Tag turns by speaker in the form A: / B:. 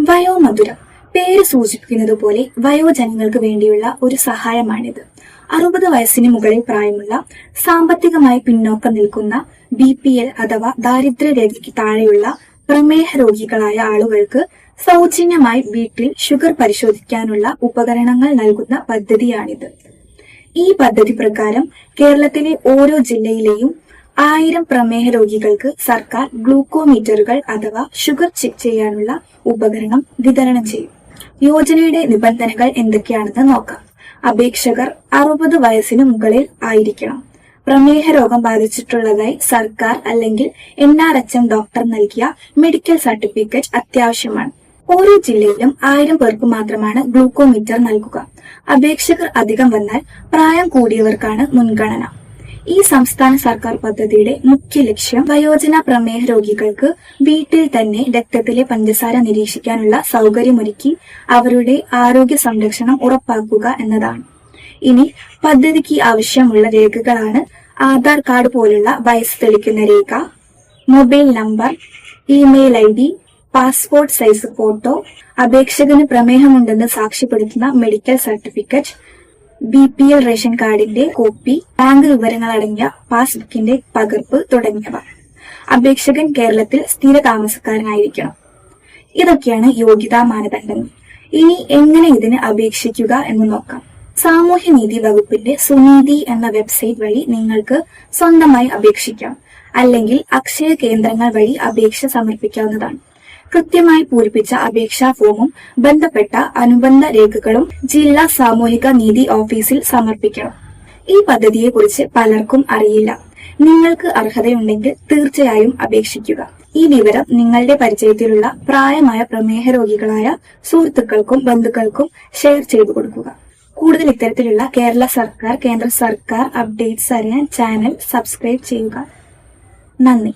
A: വയോമധുരം പേര് സൂചിപ്പിക്കുന്നത് പോലെ വയോജനങ്ങൾക്ക് വേണ്ടിയുള്ള ഒരു സഹായമാണിത്. അറുപത് വയസ്സിന് മുകളിൽ പ്രായമുള്ള സാമ്പത്തികമായി പിന്നോക്കം നിൽക്കുന്ന ബി പി എൽ അഥവാ ദാരിദ്ര്യരേഖയ്ക്ക് താഴെയുള്ള പ്രമേഹ രോഗികളായ ആളുകൾക്ക് സൗജന്യമായി വീട്ടിൽ ഷുഗർ പരിശോധിക്കാനുള്ള ഉപകരണങ്ങൾ നൽകുന്ന പദ്ധതിയാണിത്. ഈ പദ്ധതി പ്രകാരം കേരളത്തിലെ ഓരോ ജില്ലയിലെയും ആയിരം പ്രമേഹ രോഗികൾക്ക് സർക്കാർ ഗ്ലൂക്കോമീറ്ററുകൾ അഥവാ ഷുഗർ ചെക്ക് ചെയ്യാനുള്ള ഉപകരണം വിതരണം ചെയ്യും. യോജനയുടെ നിബന്ധനകൾ എന്തൊക്കെയാണെന്ന് നോക്കാം. അപേക്ഷകർ അറുപത് വയസ്സിന് മുകളിൽ ആയിരിക്കണം. പ്രമേഹ രോഗം ബാധിച്ചിട്ടുള്ളതായി സർക്കാർ അല്ലെങ്കിൽ N R H M doctor നൽകിയ മെഡിക്കൽ സർട്ടിഫിക്കറ്റ് അത്യാവശ്യമാണ്. ഓരോ ജില്ലയിലും ആയിരം പേർക്ക് മാത്രമാണ് ഗ്ലൂക്കോമീറ്റർ നൽകുക. അപേക്ഷകർ അധികം വന്നാൽ പ്രായം കൂടിയവർക്കാണ് മുൻഗണന. ഈ സംസ്ഥാന സർക്കാർ പദ്ധതിയുടെ മുഖ്യ ലക്ഷ്യം വയോജന പ്രമേഹ രോഗികൾക്ക് വീട്ടിൽ തന്നെ രക്തത്തിലെ പഞ്ചസാര നിരീക്ഷിക്കാനുള്ള സൗകര്യമൊരുക്കി അവരുടെ ആരോഗ്യ സംരക്ഷണം ഉറപ്പാക്കുക എന്നതാണ്. ഇനി പദ്ധതിക്ക് ആവശ്യമുള്ള രേഖകളാണ് ആധാർ കാർഡ് പോലുള്ള വയസ്സ് തെളിക്കുന്ന രേഖ mobile number email I D passport size photo അപേക്ഷകന് പ്രമേഹമുണ്ടെന്ന് സാക്ഷ്യപ്പെടുത്തുന്ന medical certificate B P L ration കാർഡിന്റെ കോപ്പി ബാങ്ക് വിവരങ്ങൾ അടങ്ങിയ പാസ്ബുക്കിന്റെ പകർപ്പ് തുടങ്ങിയവ. അപേക്ഷകൻ കേരളത്തിൽ സ്ഥിര താമസക്കാരനായിരിക്കണം. ഇതൊക്കെയാണ് യോഗ്യതാ മാനദണ്ഡങ്ങൾ. ഇനി എങ്ങനെ ഇതിന് അപേക്ഷിക്കുക എന്ന് നോക്കാം. സാമൂഹ്യനീതി വകുപ്പിന്റെ സുനീതി എന്ന വെബ്സൈറ്റ് വഴി നിങ്ങൾക്ക് സ്വന്തമായി അപേക്ഷിക്കാം. അല്ലെങ്കിൽ അക്ഷയ കേന്ദ്രങ്ങൾ വഴി അപേക്ഷ സമർപ്പിക്കാവുന്നതാണ്. കൃത്യമായി പൂരിപ്പിച്ച അപേക്ഷാ ഫോമും ബന്ധപ്പെട്ട അനുബന്ധ രേഖകളും ജില്ലാ സാമൂഹിക നീതി ഓഫീസിൽ സമർപ്പിക്കണം. ഈ പദ്ധതിയെക്കുറിച്ച് പലർക്കും അറിയില്ല. നിങ്ങൾക്ക് അർഹതയുണ്ടെങ്കിൽ തീർച്ചയായും അപേക്ഷിക്കുക. ഈ വിവരം നിങ്ങളുടെ പരിചയത്തിലുള്ള പ്രായമായ പ്രമേഹ രോഗികളായ സുഹൃത്തുക്കൾക്കും ബന്ധുക്കൾക്കും ഷെയർ ചെയ്തു കൊടുക്കുക. കൂടുതൽ ഇത്തരത്തിലുള്ള കേരള സർക്കാർ കേന്ദ്ര സർക്കാർ അപ്ഡേറ്റ്സ് അറിയാൻ ചാനൽ സബ്സ്ക്രൈബ് ചെയ്യുക. നന്ദി.